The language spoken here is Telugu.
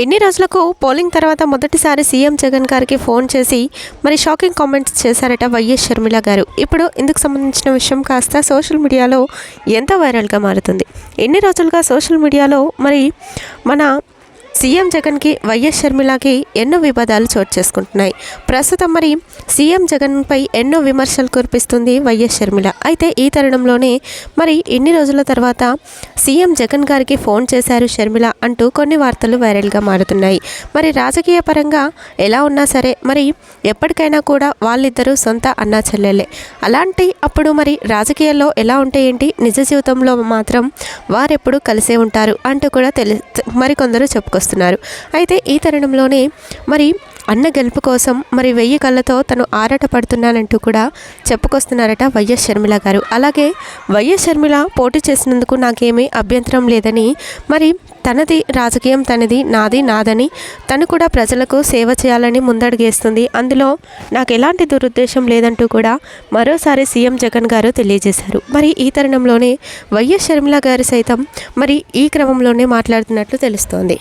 ఎన్ని రోజులకు పోలింగ్ తర్వాత మొదటిసారి సీఎం జగన్ గారికి ఫోన్ చేసి మరి షాకింగ్ కామెంట్స్ చేశారట వైఎస్ షర్మిల గారు. ఇప్పుడు ఇందుకు సంబంధించిన విషయం కాస్త సోషల్ మీడియాలో ఎంత వైరల్గా మారుతుంది. ఎన్ని రోజులుగా సోషల్ మీడియాలో మరి మన సీఎం జగన్కి వైఎస్ షర్మిలకి ఎన్నో వివాదాలు చోటు చేసుకుంటున్నాయి. ప్రస్తుతం మరి సీఎం జగన్పై ఎన్నో విమర్శలు కురిపిస్తుంది వైఎస్ షర్మిల. అయితే ఈ తరుణంలోనే మరి ఇన్ని రోజుల తర్వాత సీఎం జగన్ గారికి ఫోన్ చేశారు షర్మిల అంటూ కొన్ని వార్తలు వైరల్గా మారుతున్నాయి. మరి రాజకీయ పరంగా ఎలా ఉన్నా సరే మరి ఎప్పటికైనా కూడా వాళ్ళిద్దరూ సొంత అన్నా చెల్లెలే. అలాంటి అప్పుడు మరి రాజకీయాల్లో ఎలా ఉంటే ఏంటి? నిజ జీవితంలో మాత్రం వారెప్పుడు కలిసే ఉంటారు అంటూ కూడా తెలి మరికొందరు చెప్పుకొస్తున్నారు. అయితే ఈ తరుణంలోనే మరి అన్న గెలుపు కోసం మరి వెయ్యి కళ్ళతో తను ఆరాట పడుతున్నానంటూ కూడా చెప్పుకొస్తున్నారట వైఎస్ షర్మిల గారు. అలాగే వైఎస్ షర్మిల పోటీ చేసినందుకు నాకేమీ అభ్యంతరం లేదని మరి తనది రాజకీయం తనది నాది నాదని తను కూడా ప్రజలకు సేవ చేయాలని ముందడుగేస్తుంది. అందులో నాకు ఎలాంటి దురుద్దేశం లేదంటూ కూడా మరోసారి సీఎం జగన్ గారు తెలియజేశారు. మరి ఈ తరుణంలోనే వైఎస్ షర్మిల గారు సైతం మరి ఈ క్రమంలోనే మాట్లాడుతున్నట్లు తెలుస్తోంది.